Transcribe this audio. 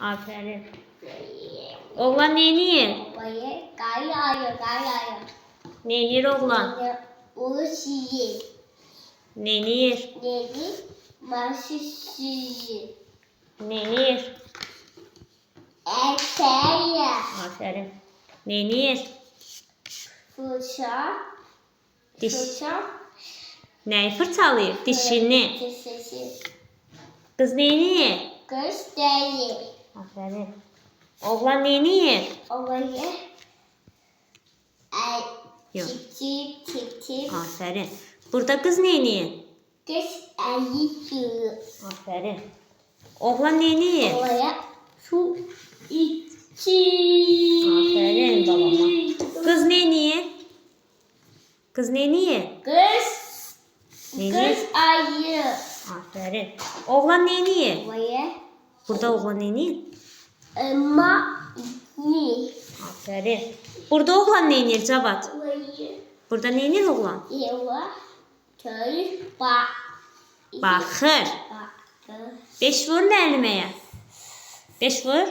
Aferin. Oğlan neyini yer? Babaya kar yağıyor, kar yağıyor. Neyini yer oğlan? Ulu şiir. Neyini yer? Neydi? Marşı şiir. Neyini yer? Eşeğe. Aferin. Neyini yer? Fırça. Diş. Fırça. Neyi fırçalıyor? Dişini. Dişisi. Kız neyini yer? Kız değil. Aferin. Oğlan neyini yer? Babaya. Ay. Yok. Tip tip. Aferin. Burada kız neyini yer? Kız ayı. Aferin. Oğlan neyini yer? Babaya su içi. Aferin babama. Kız neyini yer? Kız neyini yer? Kız. Neyini? Kız ayı. Aferin. Oğlan neyini yer? Babaya. Burada oğlan neyini yer? Elma yi. Aferin. Burada oğlan Cabat? Babaya. Burada neyini yer oğlan? Yeva. Köy. Ba. Bakır. Beş vur ne elmeye? Beş vur.